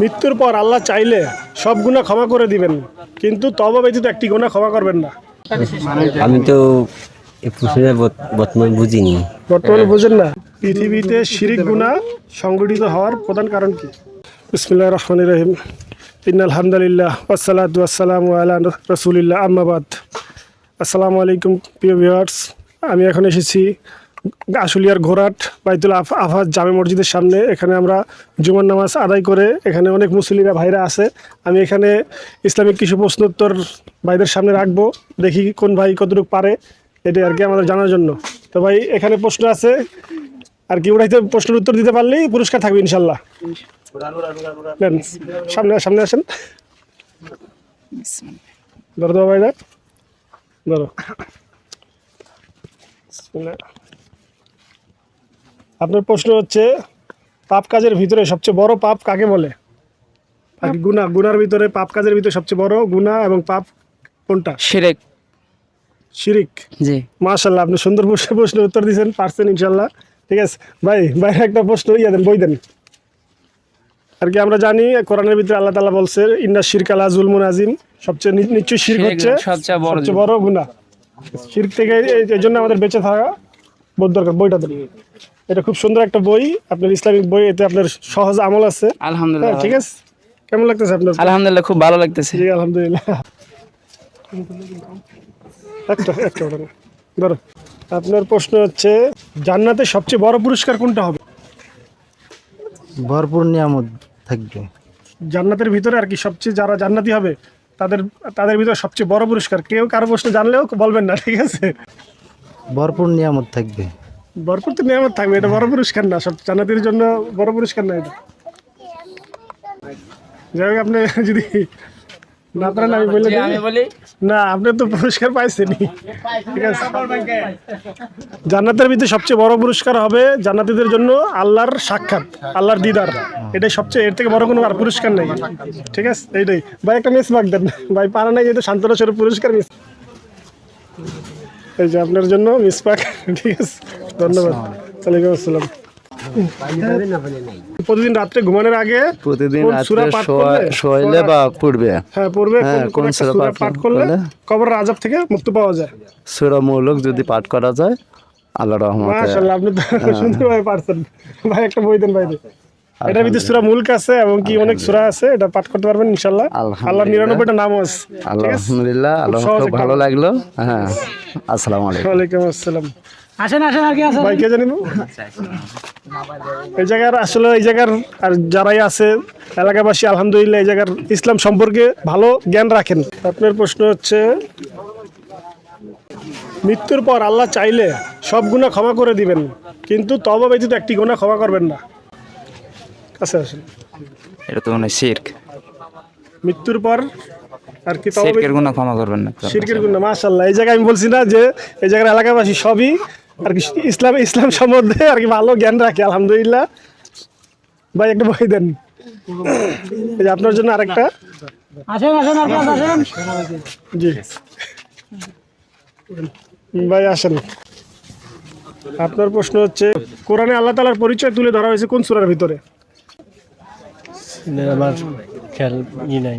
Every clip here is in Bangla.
মৃত্যুর পর আল্লাহ চাইলে সব গুণা ক্ষমা করে দিবেন। কিন্তু তবা ব্যতীত একটি গুণা ক্ষমা করবেন না। আমি তো বর্তমান বুঝিনি। বর্তমানে বুঝেন না। পৃথিবীতে শিরিক গুণা সংগঠিত হওয়ার প্রধান কারণ কি? বিসমিল্লাহ রহমান রহিম। ইন আলহামদুলিল্লাহ ওয়াসালাত ওয়াসালাম আলা রসুলিল্লাহ আম্মাবাদ আসসালামু আলাইকুম প্রিয় ভিউয়ার্স। আমি এখন এসেছি আশুলিয়ার ঘোরাট বাইতুল আফ আফাজ জামে মসজিদের সামনে এখানে আমরা জুমার নামাজ আদায় করে এখানে অনেক মুসলিরা ভাইরা আছে। আমি এখানে ইসলামিক কিছু প্রশ্নোত্তর ভাইদের সামনে রাখব, দেখি কোন ভাই কতটুকু পারে এটা আর কি আমাদের জানার জন্য। তো ভাই, এখানে প্রশ্ন আছে, আর কি ওটাইতে প্রশ্নের উত্তর দিতে পারলেই পুরস্কার থাকবে ইনশাল্লাহ সামনে সামনে আসেন। ধরো ভাইরা, ধরো। আপনার প্রশ্ন হচ্ছে পাপ কাজের ভিতরে সবচেয়ে বড় পাপ কাকে বলে? গুণা গুনার ভিতরে পাপ কাজের ভিতরে সবচেয়ে বড় গুণা এবং পাপ কোনটা? শিরেক। শিরিক? জি। মাশাল্লাহ আপনি সুন্দর প্রশ্ন উত্তর দিয়েছেন পারছেন ইনশাল্লাহ ঠিক আছে ভাই ভাই একটা প্রশ্ন ইয়ে দেন বই দেন। আর কি আমরা জানি কোরআনের ভিতরে আল্লাহ তালা বলছে ইন্না শিরক আলা জুলমুন আজিম সবচেয়ে নি- নিশ্চয়ই শিরক শিরক হচ্ছে সবচেয়ে বড় গুণা শিরক থেকে এই- এই জন্য আমাদের বেঁচে থাকা বোধ দরকার। বইটা দেন। এটা খুব সুন্দর একটা বই। আপনার ইসলামিক বই এতে আপনার সহজ আমল আছে। হ্যাঁ আলহামদুলিল্লাহ ঠিক আছে? কেমন লাগতেছে আপনার? আলহামদুলিল্লাহ খুব ভালো লাগতেছে। জি আলহামদুলিল্লাহ। একটা একটা। ধরো আপনার প্রশ্ন হচ্ছে জান্নাতে সবচেয়ে বড় পুরস্কার কোনটা হবে? ভরপুর নিয়ামত থাকবে। জান্নাতের ভিতরে আর কি সবচেয়ে যারা জান্নাতি হবে তাদের তাদের ভিতরে সবচেয়ে বড় পুরস্কার। কেউ কারও প্রশ্ন জানলেও বলবেন না ঠিক আছে? ভরপুর নিয়ামত থাকবে। ভরপুর তো নিয়ামত থাকবে এটা বড় পুরস্কার না সব জান্নাতির জন্য বড় পুরস্কার না এটা। যাই হোক আপনি যদি না পারেন আমি বলে দিই। না আপনি তো পুরস্কার পাইছেনই। ঠিক আছে। জান্নাতের ভিতরে সবচেয়ে বড় পুরস্কার হবে জান্নাতীদের জন্য আল্লাহর সাক্ষাৎ আল্লাহর দিদার। এটাই সবচেয়ে এর থেকে বড় কোনো আর পুরস্কার নেই। ঠিক আছে এইটাই। ভাই একটা মিস মার্ক দেন। ভাই পারা নাই যেহেতু শান্তনা স্বরূপ পুরস্কার মিস এই যে আপনার জন্য মিস পাক ঠিক আছে। ধন্যবাদ। ওয়ালাইকুম আসসালাম। প্রতিদিন রাত্রে ঘুমানোর আগে প্রতিদিন কোন সূরা পাঠ করলে? শোয়াইলে বা পড়বে? হ্যাঁ পড়বে। হ্যাঁ, কোন- সূরা পাঠ করলে আজাব থেকে মুক্তি পাওয়া যায়। সুরামূলক যদি পাঠ করা যায় আল্লাহ রহমতে মাশাআল্লাহ আপনি তো সুন্দরভাবে পারছেন। ভাই একটা বই দেন বাইরে এটার ভিতরে সূরা মুলক আছে এবং কি অনেক সূরা আছে এটা পাঠ করতে পারবেন ইনশাআল্লাহ। আল্লাহর নিরানব্বইটা নামও আছে আল্লাহ আলহামদুলিল্লাহ আল্লাহ খুব ভালো লাগল। হ্যাঁ আসসালামু আলাইকুম। ওয়ালাইকুম আসসালাম। আসেন আসেন আর কি আছে? ভাই কে জানিব এই জায়গার আসলে এই জায়গার আর যারাই আছে এলাকাবাসী আলহামদুলিল্লাহ এই জায়গার ইসলাম সম্পর্কে ভালো জ্ঞান রাখেন। আপনার প্রশ্ন হচ্ছে মৃত্যুর পর আল্লাহ চাইলে সব গুণা ক্ষমা করে দিবেন কিন্তু তবা ব্যতীত একটি গুণা ক্ষমা করবেন না। কাছে আসেন। এটা তো মানে শিরক। মৃত্যুর পর আর কি তবা শিরকের গুণ ক্ষমা করবেন না শিরকের গুণ মাশাল্লাহ এই জায়গায় আমি বলছি না যে এই জায়গার এলাকাবাসী সবই আর কি ইসলাম ইসলাম সম্বন্ধে আর কি ভালো জ্ঞান রাখে আলহামদুলিল্লাহ। ভাই একটা বই দেন। এই যে আপনার জন্য আরেকটা। আসেন আসেন আর আসেন। জি। ভাই আসেন। আপনার প্রশ্ন হচ্ছে কোরআনে আল্লাহ তালার পরিচয় তুলে ধরা হয়েছে কোন সূরার ভিতরে? আমার খেয়াল ই নাই।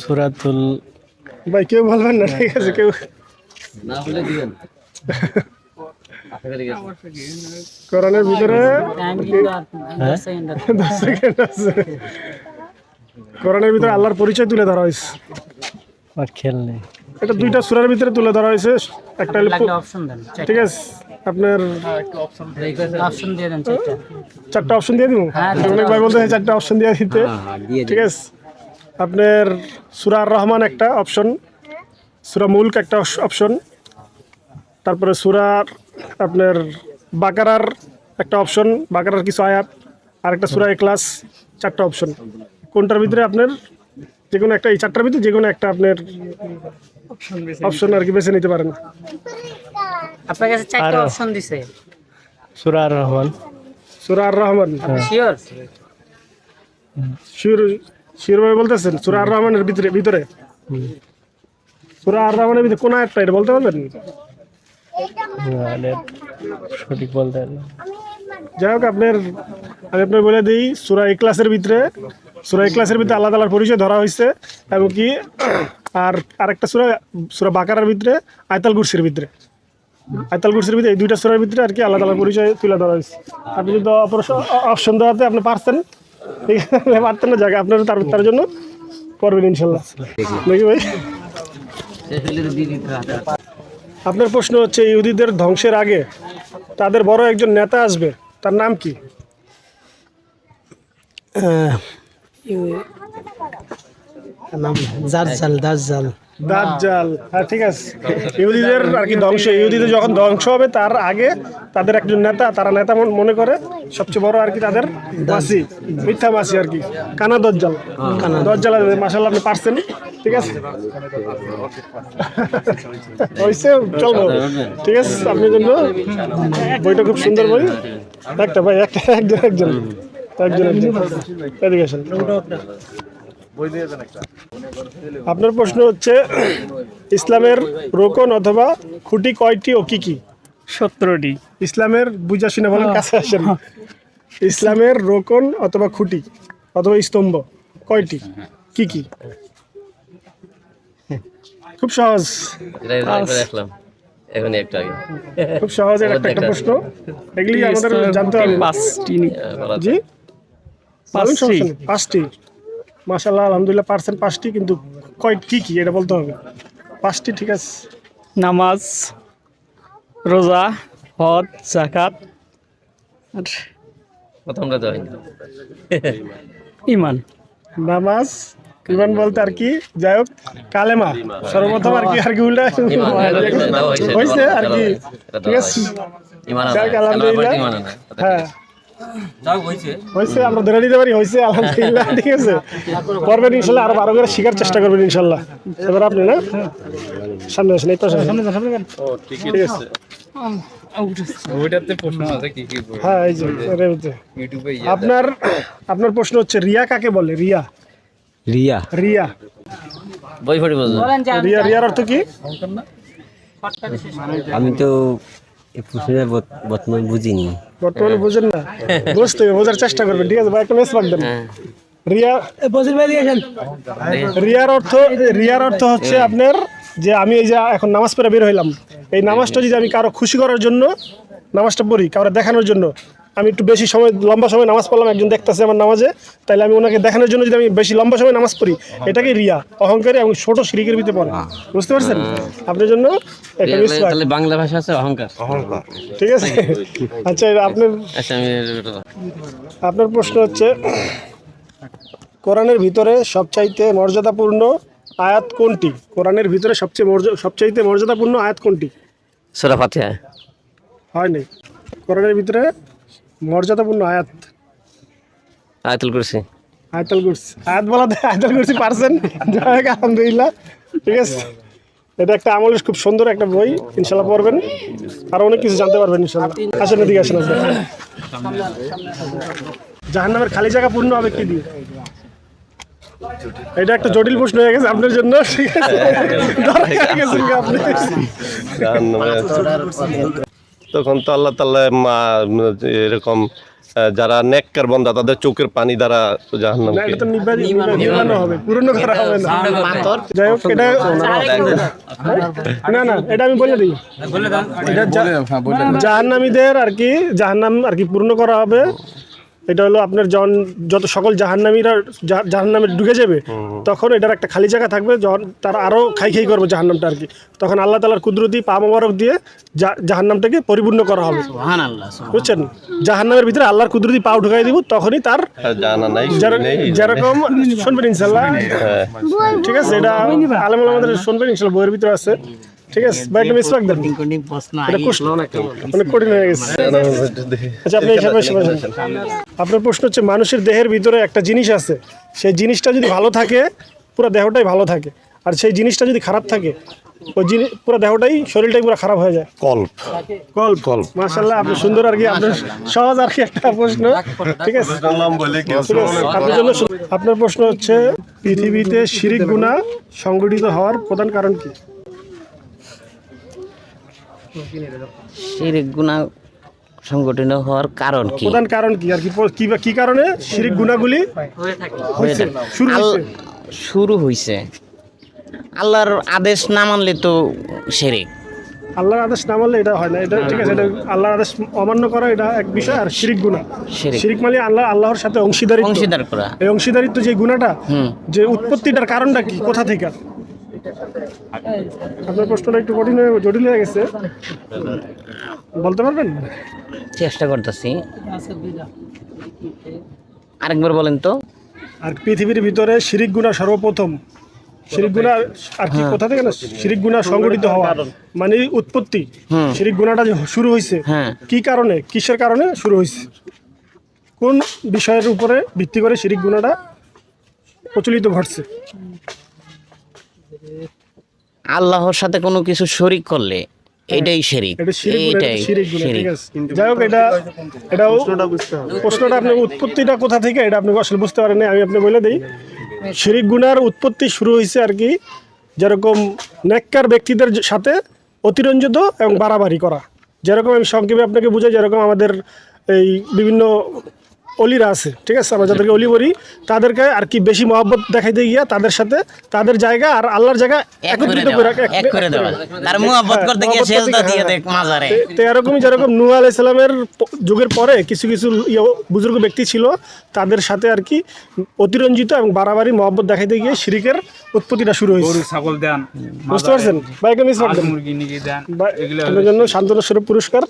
সুরাতুল ভাই কেউ বলবেন না ঠিক আছে কেউ কোরআনের ভিতরে হ্যাঁ দশ সেকেন্ড আছে ভিতরে আল্লাহর পরিচয় তুলে ধরা হয়েছে। আমার খেয়াল নেই। এটা দুইটা সুরার ভিতরে তুলে ধরা হয়েছে। একটা অপশন দেন ঠিক আছে আপনার অপশন দিয়ে দেন চারটা। চারটা অপশন দিয়ে দিব? অনেক ভাই বলতে চারটা অপশন দিয়ে দিতে। ঠিক আছে আপনার সুরার রহমান একটা অপশন সুরা মুলক একটা অপশন তারপরে সুরার আপনার বাকারার একটা অপশন বাকারার কিছু আয়াত আর একটা সুরা ক্লাস চারটা অপশন কোনটার ভিতরে আপনার যে কোনো একটা এই চারটার ভিতরে যে কোনো একটা আপনার অপশন আর কি বেছে নিতে পারেন। আপনার কাছে চারটা অপশন দিছে। সুরা আর রহমান। সুরা আর রহমান? শিওর শির শিরভাবে বলতেছেন? সুরা আর রহমানের ভিতরে ভিতরে? সুরা আর রহমানের ভিতরে কোন আয়াতটা? এটা বলতে পারবেন? সঠিক বলতে যাই হোক আপনার আমি আপনার বলে দিই সুরা ক্লাসের ভিতরে সুরা ক্লাসের ভিতরে আল্লাহ তালার পরিচয় ধরা হয়েছে এবং কি আর আরেকটা সুরা সুরা বাকারার ভিতরে আয়তাল গুরসির ভিতরে। আয়তাল গুরসির ভিতরে এই দুইটা সুরার ভিতরে আর কি আল্লাহ তালার পরিচয় তুলে ধরা হয়েছে। আপনি যদি অপশন দেওয়াতে আপনি পারছেন পারতেন না জায়গা আপনার তার তার জন্য করবেন ইনশাল্লাহ। নাকি ভাই? আপনার প্রশ্ন হচ্ছে ইহুদিদের ধ্বংসের আগে তাদের বড় একজন নেতা আসবে তার নাম কি? দাজ্জাল। হ্যাঁ ঠিক আছে। ইহুদিদের আর কি ধ্বংস ইহুদিদের যখন ধ্বংস হবে তার আগে তাদের একজন নেতা তারা নেতা মন- করে সবচেয়ে বড় আর কি তাদের মাসি মিথ্যা মাসি আর কি কানা দজ্জাল। কানা দজ্জাল। আপনি পারছেন ঠিক আছে? হয়েছে চলবো। ঠিক আছে আপনি জন্য বইটা খুব সুন্দর বই। একটা ভাই একটা একজন একজন। একজন একজন। এদিকে আপনার প্রশ্ন হচ্ছে ইসলামের রোকন অথবা খুঁটি কয়টি ও কি কি? সতেরোটি। ইসলামের বুঝা শুনে বলেন কাছে আসেন। ইসলামের রোকন অথবা খুঁটি অথবা স্তম্ভ কয়টি? কি কি? খুব সহজ। এখন একটু আগে। খুব সহজের একটা একটা প্রশ্ন। এগুলি আমাদের জানতে হবে। পাঁচটি জি? বলুন, সমস্যা নেই। পাঁচটি। মাসাল্লাহ আলহামদুলিল্লাহ পার্সেন্ট পাঁচটি কিন্তু কয় কি কি এটা বলতে হবে। পাঁচটি ঠিক আছে। নামাজ রোজা হজ জাকাত আর প্রথমটা তো ইমান নামাজ ইমান বলতে আর কি যাই হোক কালেমা। সর্বপ্রথম আর কি আর কি উল্টা হয়েছে আর কি। ঠিক আছে। যাই হোক, আলহামদুলিল্লাহ। হ্যাঁ। হয়েছে। আমরা ধরে নিতে পারি হয়েছে আলহামদুলিল্লাহ ঠিক আছে। করবেন ইনশাল্লাহ আরও বারো করে শিখার চেষ্টা করবেন ইনশাল্লাহ। এবার আপনি না? সামনে আসেন এই পাশে আসেন। ঠিক আছে। ওইটাতে প্রশ্ন আছে কি কি বই? হ্যাঁ ইয়ে আপনার আপনার প্রশ্ন হচ্ছে রিয়া কাকে বলে? রিয়া। রিয়া। রিয়া। বই ফটি বলেন। রিয়া রিয়ার অর্থ কি? আমি তো এই বর্তমান বুঝিনি। বর্তমানে বুঝেন না। বুঝতে হবে বোঝার চেষ্টা করবেন ঠিক আছে? ভাই একটা মেস দেন। রিয়া রিয়ার অর্থ রিয়ার অর্থ হচ্ছে আপনার যে আমি এই যে এখন নামাজ পড়ে বের হইলাম। এই নামাজটা যদি আমি কারও খুশি করার জন্য নামাজটা পড়ি কারও দেখানোর জন্য আমি একটু বেশি সময় লম্বা সময় নামাজ পড়লাম একজন দেখতেছে আমার নামাজে তাহলে আমি ওনাকে দেখানোর জন্য যদি আমি বেশি লম্বা সময় নামাজ পড়ি এটাকে রিয়া অহংকারী এবং ছোট শিরিকের ভিতরে পড়ে। বুঝতে পারছেন? আপনার জন্য তাহলে বাংলা ভাষা আছে অহংকার। ঠিক আছে? আচ্ছা আপনার আচ্ছা আপনার প্রশ্ন হচ্ছে কোরআনের ভিতরে সবচাইতে মর্যাদাপূর্ণ আয়াত কোনটি? কোরআনের ভিতরে সবচেয়ে মর্যাদা সবচাইতে মর্যাদাপূর্ণ আয়াত কোনটি? সোরা ফাতিহা। হয় নাই। কোরআনের ভিতরে মর্যাদাপূর্ণ আয়াত। আয়াতুল কুরসি। আয়াতাল কুরসি। আয়াত বলাতে আয়াতাল কুরসি পারছেন? যাই আলহামদুলিল্লাহ। ঠিক আছে? এটা একটা আমলের খুব সুন্দর একটা বই। ইনশাল্লাহ পড়বেন। আর অনেক কিছু জানতে পারবেন ইনশাল্লাহ আসেন এদিকে আসেন আপনি জাহান্নামের খালি জায়গা পূর্ণ হবে কি দিয়ে? এটা একটা জটিল প্রশ্ন হয়ে গেছে আপনার জন্য। ঠিক আছে? তখন তো আল্লাহ তাল্লাহ এরকম যারা নেককার বন্ধা তাদের চোখের পানি দ্বারা জাহান্নামকে না যাই হোক এটা না না এটা আমি বলে দিই। জাহান্নামীদের আর কি জাহান্নাম আর কি পূর্ণ করা হবে। এটা হলো আপনার যখন যত সকল জাহান্নামীরা জাহান্নামে ঢুকে যাবে তখন এটার একটা খালি জায়গা থাকবে যখন তারা আরও খাই খাই করবে জাহান্নামটা আর কি। তখন আল্লাহ তালার কুদরতি পা মোবারক দিয়ে জাহান্নামটাকে পরিপূর্ণ করা হবে। বুঝছেন? জাহান্নামের ভিতরে আল্লাহর কুদরতি পা ঢুকাই দিব তখনই তার জানা নাই যারা- নেই। যেরকম শুনবেন ইনশাল্লাহ। ঠিক আছে এটা আলম আমাদের শুনবেন ইনশাল্লাহ বইয়ের ভিতরে আছে। ঠিক আছে ভাই একটা মিসপাক দেন। এটা প্রশ্ন। অনেক কঠিন হয়ে গেছে। আচ্ছা আপনি এই। আপনার প্রশ্ন হচ্ছে মানুষের দেহের ভিতরে একটা জিনিস আছে। সেই জিনিসটা যদি ভালো থাকে পুরো দেহটাই ভালো থাকে। আর সেই জিনিসটা যদি খারাপ থাকে ওই জিনিস পুরো দেহটাই শরীরটাই পুরো খারাপ হয়ে যায়। কল্প। কল কল মাশাল্লাহ আপনি সুন্দর আর কি আপনার সহজ আর কি একটা প্রশ্ন। ঠিক আছে? বলে কেউ ঠিক আছে, আপনার জন্য আপনার প্রশ্ন হচ্ছে পৃথিবীতে শিরিক গুণা সংগঠিত হওয়ার প্রধান কারণ কি? শিরিক গুণা সংগঠিত হওয়ার কারণ কি? প্রধান কারণ কি? আর কি কি কারণে? শিরিক গুণাগুলি হয়ে থাকে। শুরু হয়েছে। আল্লাহর আদেশ না মানলে তো সেরে আল্লাহর আদেশ না মানলে এটা হয় না। এটা ঠিক আছে এটা আল্লাহর আদেশ অমান্য করা এটা এক বিষয় আর শিরিক গুণা। শিরিক। শিরিক মানে আল্লাহ আল্লাহর সাথে অংশীদারিত্ব। অংশীদার করা। এই অংশীদারিত্ব যে গুণাটা যে উৎপত্তিটার কারণটা কি? কোথা থেকে? আপনার প্রশ্নটা একটু কঠিন হয়ে জটিল হয়ে গেছে। বলতে পারবেন? চেষ্টা করতেছি। আরেকবার বলেন তো। আর পৃথিবীর ভিতরে শিরিক গুণা সর্বপ্রথম। শিরিক গুণা আর কি কোথা থেকে না? শিরিক গুণা সংগঠিত হওয়া মানে উৎপত্তি। শিরিক গুণাটা শুরু হয়েছে হ্যাঁ। কি কারণে কিসের কারণে শুরু হয়েছে কোন বিষয়ের উপরে ভিত্তি করে শিরিক গুণাটা প্রচলিত ঘটছে? আল্লাহর সাথে কোনো কিছু শরিক করলে এটাই শেরিক। এটা শিরিক এটা যাই হোক এটা এটাও প্রশ্নটা আপনি উৎপত্তিটা কোথা থেকে এটা আপনি আসলে বুঝতে পারেন আমি আপনি বলে দিই। শিরিক গুনার উৎপত্তি শুরু হয়েছে আর কি যেরকম নেককার ব্যক্তিদের সাথে অতিরঞ্জিত এবং বাড়াবাড়ি করা। যেরকম আমি সংক্ষেপে আপনাকে বুঝাই যেরকম আমাদের এই বিভিন্ন অলিরা আছে ঠিক আছে? আমরা যাদেরকে অলি বলি তাদেরকে আর কি বেশি মহব্বত দেখাইতে গিয়া তাদের সাথে তাদের জায়গা আর আল্লাহর জায়গা একত্রিত করে এক করে দেওয়া। তার মুহাব্বত হ্যাঁ, করতে গিয়ে সেজদা দিয়ে হ্যাঁ, দেখ মাজারে। তো- তো এরকমই যেরকম নূহ আলাহ ইসলামের যুগের পরে কিছু কিছু ইয়ে বুজুর্গ ব্যক্তি ছিল তাদের সাথে আর কি অতিরঞ্জিত এবং বাড়াবাড়ি মহব্বত দেখাইতে গিয়ে শিরিকের উৎপত্তিটা শুরু হয়েছে। ছাগল দেন বুঝতে পারছেন? বাইকে মিস মুরগি নিয়ে দেন আপনার জন্য শান্তনু স্বরূপ পুরস্কার।